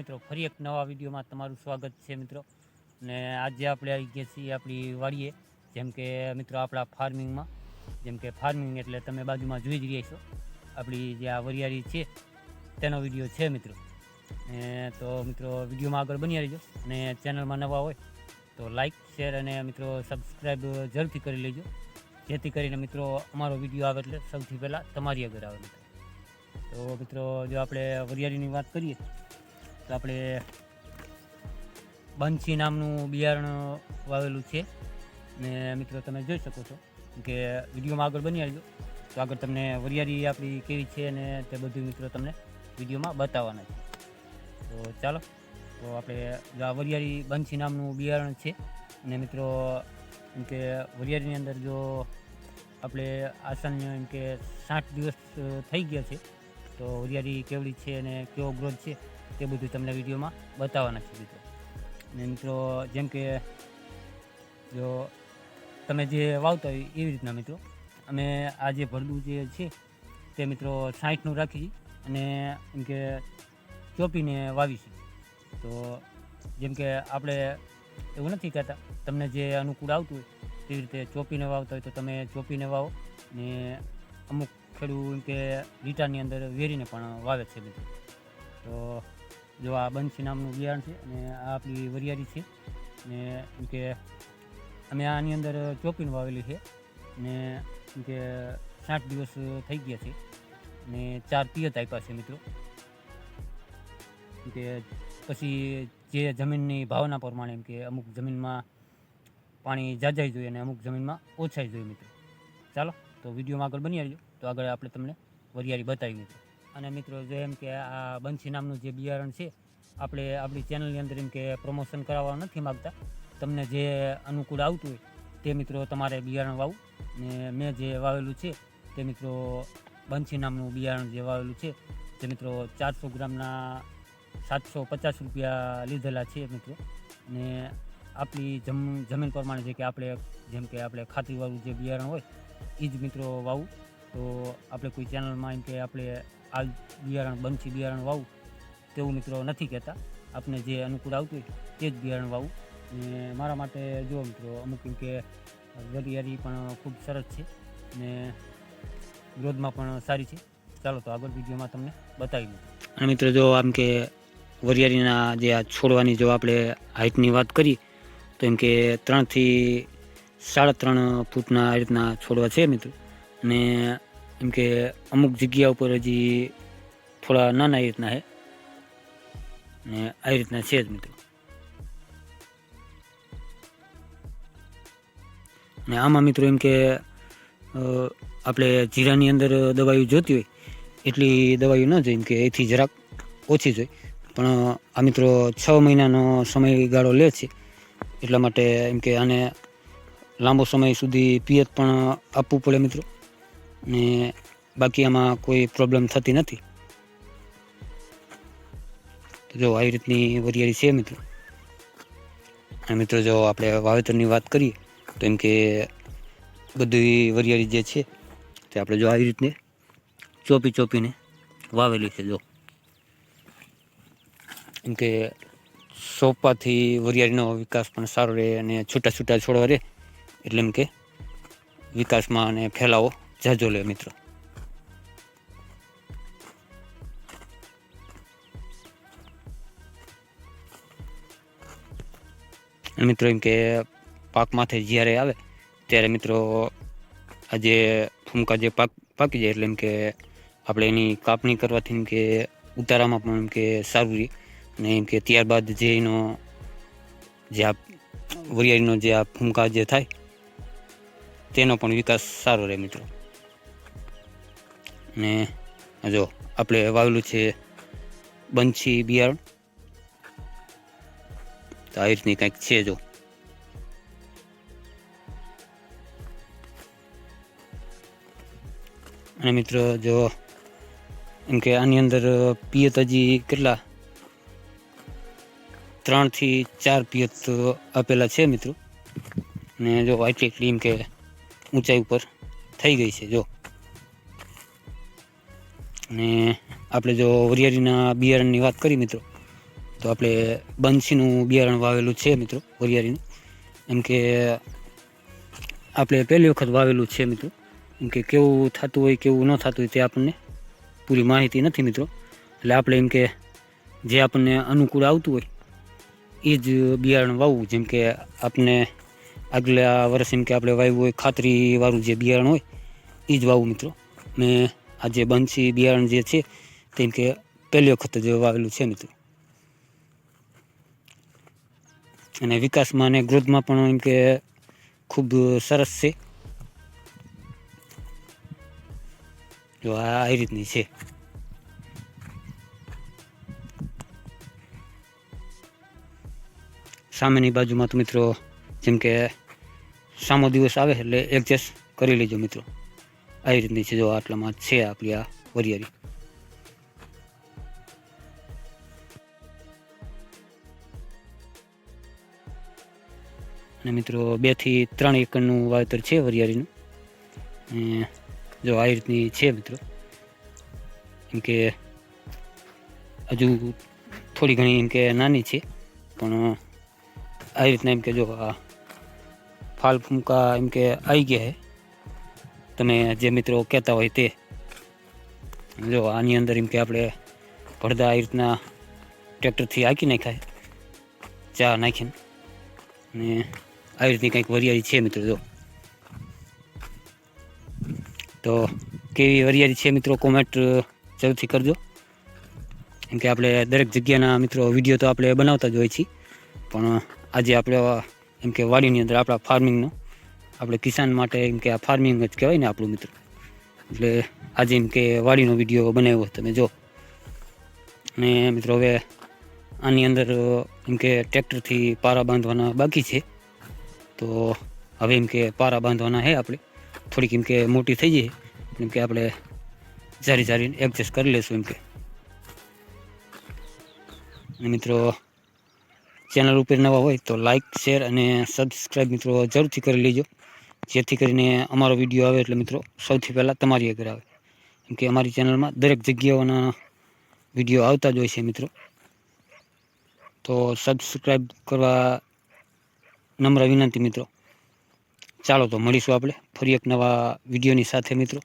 મિત્રો, ફરી એક નવા વિડીયોમાં તમારું સ્વાગત છે મિત્રો. ને આજે આપણે આવી ગયા છીએ આપણી વાડીએ, જેમ કે મિત્રો આપણા ફાર્મિંગમાં. જેમ કે ફાર્મિંગ એટલે તમે બાજુમાં જોઈ જ રહ્યા છો. આપણી જે આ વરિયાળી છે, તેનો વીડિયો છે મિત્રો. તો મિત્રો, વિડીયોમાં આગળ બની રહેજો. અને ચેનલમાં નવા હોય, તો લાઈક, શેર અને મિત્રો સબસ્ક્રાઈબ જરૂરથી કરી લેજો. જેથી કરીને મિત્રો અમારો વીડિયો આવે એટલે સૌથી પહેલાં તમારી આગળ આવે મિત્રો. તો મિત્રો, જો આપણે વરિયાળીની વાત કરીએ તો આપણે બંસી નામનું બિયારણ વાવેલું છે. ને મિત્રો તમે જોઈ શકો છો કે વિડીયોમાં આગળ બની આવજો. તો આગળ તમને વરિયાળી આપણી કેવી છે અને તે બધું મિત્રો તમને વિડીયોમાં બતાવવાના છે. તો ચાલો, તો આપણે આ વરિયાળી બંસી નામનું બિયારણ છે અને મિત્રો એમ કે વરિયાળીની અંદર જો આપણે આસન એમ કે સાઠ દિવસ થઈ ગયા છે, તો વરિયાળી કેવડી છે અને કેવો ગ્રોથ છે તે બધું તમને વિડીયોમાં બતાવવાના છે મિત્રો. અને મિત્રો, જેમ કે જો તમે જે વાવતા હોય એવી રીતના મિત્રો, અમે આ જે ભરડું જે છે, તે મિત્રો સાઠનું રાખી અને એમ કે ચોપીને વાવીશું. તો જેમ કે આપણે એવું નથી કહેતા, તમને જે અનુકૂળ આવતું હોય તેવી રીતે ચોપીને વાવતા હોય તો તમે ચોપીને વાવો ને અમુક ખેડૂત કે લીટાની અંદર વેરીને પણ વાવે છે મિત્રો. તો જો આ બંસી નામનું બિયારણ છે અને આ આપણી વરિયાળી છે. ને એમ કે અમે આની અંદર ચોપીને વાવેલી છે ને એમ કે સાઠ દિવસ થઈ ગયા છે ને ચાર પિયત આપ્યા છે મિત્રો. કે પછી જે જમીનની ભાવના પ્રમાણે એમ કે અમુક જમીનમાં પાણી જાજાઈ જોઈએ અને અમુક જમીનમાં ઓછાઈ જોઈએ મિત્રો. ચાલો, તો વિડીયોમાં આગળ બની રહેજો તો આગળ આપણે તમને વરિયાળી બતાવી મિત્રો. અને મિત્રો, જો એમ કે આ બંસી નામનું જે બિયારણ છે, આપણે આપણી ચેનલની અંદર એમ કે પ્રમોશન કરાવવા નથી માગતા. તમને જે અનુકૂળ આવતું હોય, તે મિત્રો તમારે બિયારણ વાવું. ને મેં જે વાવેલું છે, તે મિત્રો બંસી નામનું બિયારણ જે વાવેલું છે, તે મિત્રો ચારસો ગ્રામના સાતસો પચાસ રૂપિયા લીધેલા છે મિત્રો. ને આપણી જમ, જમીન પ્રમાણે જે કે આપણે, જેમ કે આપણે ખાતરીવાળું જે બિયારણ હોય એ જ મિત્રો વાવું. તો આપણે કોઈ ચેનલમાં એમ કે આપણે આ બિયારણ બનશી બિયારણ વાવું તેવું મિત્રો નથી કહેતા. આપને જે અનુકૂળ આવતું હોય તે જ બિયારણ વાવું. ને મારા માટે જો મિત્રો અમુક એમ કે વરિયારી પણ ખૂબ સરસ છે ને ગ્રોથમાં પણ સારી છે. ચાલો તો આગળ વિડીયોમાં તમને બતાવી દઉં. અને મિત્રો જો આમ કે વરિયાળીના જે આ છોડવાની જો આપણે હાઇટની વાત કરીએ તો એમ કે ત્રણથી સાડા ત્રણ ફૂટના આ રીતના છોડવા છે મિત્રો. અને એમ કે અમુક જગ્યા ઉપર હજી થોડા નાના એ રીતના છે ને આવી રીતના છે જ મિત્રો. ને આમાં મિત્રો એમ કે આપણે જીરાની અંદર દવાઈઓ જોતી હોય, એટલી દવાઈઓ ન જોઈએ એમ કે એથી જરાક ઓછી જોઈએ પણ આ મિત્રો છ મહિનાનો સમયગાળો લે છે, એટલા માટે એમ કે આને લાંબો સમય સુધી પિયત પણ આપવું પડે મિત્રો. ને બાકી આમાં કોઈ પ્રોબ્લેમ થતી નથી. જો આવી રીતની વરિયાળી છે મિત્રો. મિત્રો જો આપણે વાવેતરની વાત કરીએ, તો એમ કે બધી વરિયાળી જે છે, તે આપણે જો આવી રીતને ચોપી ચોપીને વાવેલી છે જો. એમ કે સોપાથી વરિયાળીનો વિકાસ પણ સારો રહે અને છૂટા છૂટા છોડવા રહે. એટલે એમ કે વિકાસમાં અને ફેલાવો જાજો લે મિત્રો. મિત્રો એમ કે પાક માથે જ્યારે આવે, ત્યારે મિત્રો આજે ફૂમકા જે પાક પાકી જાય એટલે એમ કે આપણે એની કાપણી કરવાથી એમ કે ઉતારામાં પણ એમ કે સારું રહે. અને એમ કે ત્યારબાદ જે એનો જે આ વરિયાળીનો જે આ ફૂમકા જે થાય, તેનો પણ વિકાસ સારો રહે મિત્રો. ને જો, આપણે વાવેલું છે બંછી, બિયારણ. આવી રીતની કંઈક છે જો. અને મિત્રો, જો, એમ કે આની અંદર પિયત હજી કેટલા? ત્રણથી ચાર પિયત આપેલા છે મિત્રો. ને જો, આટલી એટલી એમ કે ઊંચાઈ ઉપર થઈ ગઈ છે, જો. ને આપણે જો વરિયાળીના બિયારણની વાત કરી મિત્રો, તો આપણે બંસીનું બિયારણ વાવેલું છે મિત્રો વરિયાળીનું. એમ કે આપણે પહેલી વખત વાવેલું છે મિત્રો. એમ કે કેવું થતું હોય, કેવું ન થતું હોય તે આપણને પૂરી માહિતી નથી મિત્રો. એટલે આપણે એમ કે જે આપણને અનુકૂળ આવતું હોય, એ જ બિયારણ વાવવું. જેમ કે આપણે આગલા વર્ષ એમ કે આપણે વાવ્યું હોય ખાતરીવાળું જે બિયારણ હોય, એ જ વાવવું મિત્રો. મેં આ જે બંસી બિયારણ જે છે, તેમ કે પહેલી વખત જ વાવેલું છે મિત્રો અને વિકાસમાં અને ગ્રોથમાં પણ એમ કે ખૂબ સરસ છે. જો આ આ રીતની છે. સામેની બાજુમાં તો મિત્રો જેમ કે સામો દિવસ આવે એટલે એડજસ્ટ કરી લેજો મિત્રો. આવી રીતની છે જો આટલામાં છે આપણી આ વરિયાળી અને મિત્રો બેથી ત્રણ એકરનું વાવેતર છે વરિયાળીનું જો આવી રીતની છે મિત્રો એમ કે હજુ થોડી ઘણી એમ કે નાની છે, પણ આવી રીતના એમ કે જો આ ફાલ ફૂમકા એમ કે આવી ગયા છે. તમે જે મિત્રો કહેતા હોય તે. જો, આની અંદર એમ કે આપણે પડદા આવી રીતના ટ્રેક્ટરથી હાંકી નાખાય. ચા નાખીને. ને આવી રીતની કંઈક વરિયાળી છે મિત્રો, જો. તો કેવી વરિયાળી છે મિત્રો, કોમેન્ટ જરૂરથી કરજો. કેમ કે આપણે દરેક જગ્યાના મિત્રો વીડિયો તો આપણે બનાવતા જ હોય છીએ. પણ આજે આપણે એમ કે વાડીની અંદર આપણા ફાર્મિંગનો આપણે કિસાન માટે એમ કે આ ફાર્મિંગ જ કહેવાય ને આપણું મિત્ર. એટલે આજે એમ કે વાડીનો વીડિયો બનાવ્યો તમે જો. અને મિત્રો હવે આની અંદર એમ કે ટ્રેક્ટરથી પારા બાંધવાના બાકી છે. તો હવે એમ કે પારા બાંધવાના છે આપણે. થોડીક એમ કે મોટી થઈ જાય એમ કે આપણે જારી જારી એડજસ્ટ કરી લેશું એમ કે. મિત્રો ચેનલ ઉપર નવા હોય તો લાઇક શેર અને સબસ્ક્રાઈબ મિત્રો જરૂરથી કરી લેજો. જેથી કરીને અમારો વીડિયો આવે એટલે મિત્રો, સૌથી પહેલાં તમારી આગળ આવે. કેમ કે અમારી ચેનલમાં દરેક જગ્યાઓના વીડિયો આવતા જ હોય છે મિત્રો. તો સબસ્ક્રાઈબ કરવા નમ્ર વિનંતી મિત્રો. ચાલો તો મળીશું આપણે ફરી એક નવા વિડીયોની સાથે મિત્રો.